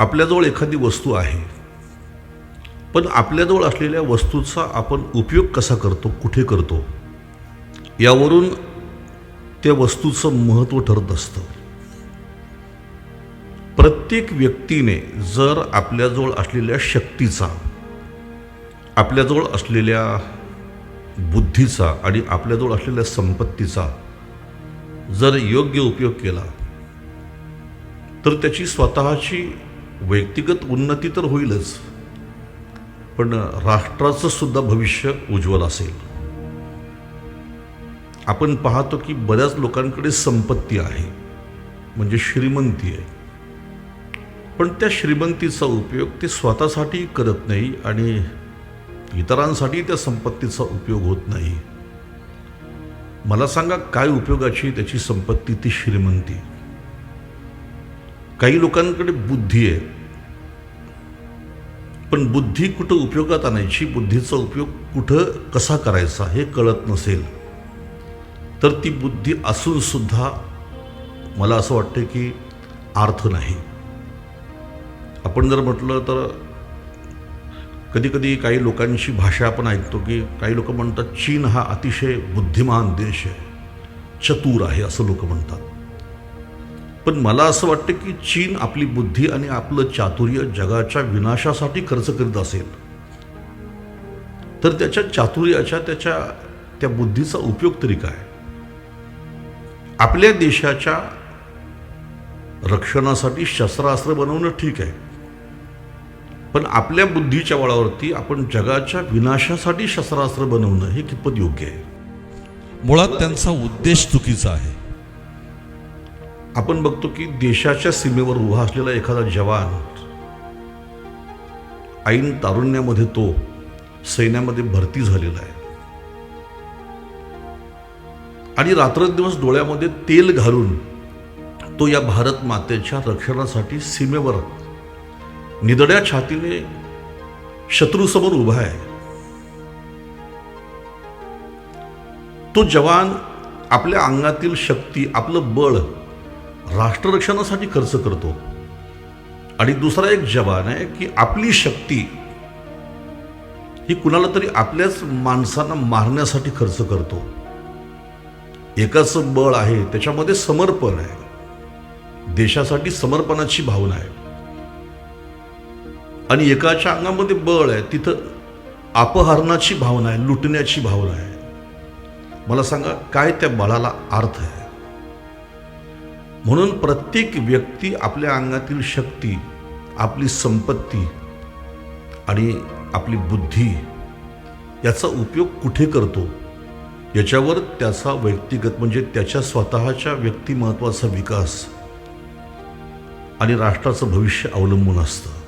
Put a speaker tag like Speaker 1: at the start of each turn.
Speaker 1: आपल्याजवळ एखादी वस्तू आहे. पण आपल्याजवळ असलेल्या वस्तूचा आपण उपयोग कसा करतो कुठे करतो यावरून त्या वस्तूचं महत्त्व ठरत असतं. प्रत्येक व्यक्तीने जर आपल्याजवळ असलेल्या शक्तीचा आपल्याजवळ असलेल्या बुद्धीचा आणि आपल्याजवळ असलेल्या संपत्तीचा जर योग्य उपयोग केला तर त्याची स्वतःची व्यक्तिगत उन्नती तर होईलच पण राष्ट्राचं सुद्धा भविष्य उज्ज्वल असेल. आपण पाहतो की बऱ्याच लोकांकडे संपत्ती आहे म्हणजे श्रीमंती आहे. पण त्या श्रीमंतीचा उपयोग ते स्वतःसाठी करत नाही आणि इतरांसाठी त्या संपत्तीचा उपयोग होत नाही. मला सांगा काय उपयोगाची त्याची संपत्ती ती श्रीमंती? काही लोकांकडे बुद्धी आहे. पण बुद्धी कुठं उपयोगात आणायची? बुद्धीचा उपयोग कुठं कसा करायचा हे कळत नसेल. तर ती बुद्धी असून सुद्धा मला असं वाटतं की अर्थ नाही. आपण जर म्हटलं तर कधीकधी काही लोकांची भाषा आपण ऐकतो की काही लोक म्हणतात चीन हा अतिशय बुद्धिमान देश आहे. चतुर आहे असं लोक म्हणतात. पण मला असं वाटतं की चीन आपली बुद्धी आणि आपलं चातुर्य जगाच्या विनाशासाठी खर्च करीत असेल. तर त्याच्या चातुर्याच्या त्याच्या त्या बुद्धीचा उपयोग तरी काय? आपल्या देशाच्या रक्षणासाठी शस्त्रास्त्र बनवणं ठीक आहे. पण आपल्या बुद्धीच्या बळावरती आपण जगाच्या विनाशासाठी शस्त्रास्त्र बनवणं हे कितपत योग्य आहे?
Speaker 2: मुळात त्यांचा उद्देश चुकीचा आहे.
Speaker 1: आपण बघतो की देशाच्या सीमेवर उभा असलेला एखादा जवान ऐन तारुण्यामध्ये तो सैन्यामध्ये भरती झालेला आहे. आणि रात्रंदिवस डोळ्यामध्ये तेल घालून तो या भारत मातेच्या रक्षणासाठी सीमेवर निदड्या छातीने शत्रूसमोर उभा आहे. तो जवान आपल्या अंगातील शक्ती आपलं बळ राष्ट्ररक्षणासाठी खर्च करतो. आणि दुसरा एक जवान आहे की आपली शक्ती ही कुणाला तरी आपल्याच माणसांना मारण्यासाठी खर्च करतो. एकाचं बळ आहे त्याच्यामध्ये समर्पण आहे. देशासाठी समर्पणाची भावना आहे. आणि एकाच्या अंगामध्ये बळ आहे तिथं अपहरणाची भावना आहे लुटण्याची भावना आहे. मला सांगा काय त्या बळाला अर्थ आहे? म्हणून प्रत्येक व्यक्ती आपल्या अंगातील शक्ती आपली संपत्ती आणि आपली बुद्धी याचा उपयोग कुठे करतो? याच्यावर त्याचा व्यक्तिगत म्हणजे त्याच्या स्वतःच्या व्यक्तिमत्वाचा विकास आणि राष्ट्राचं भविष्य अवलंबून असतं.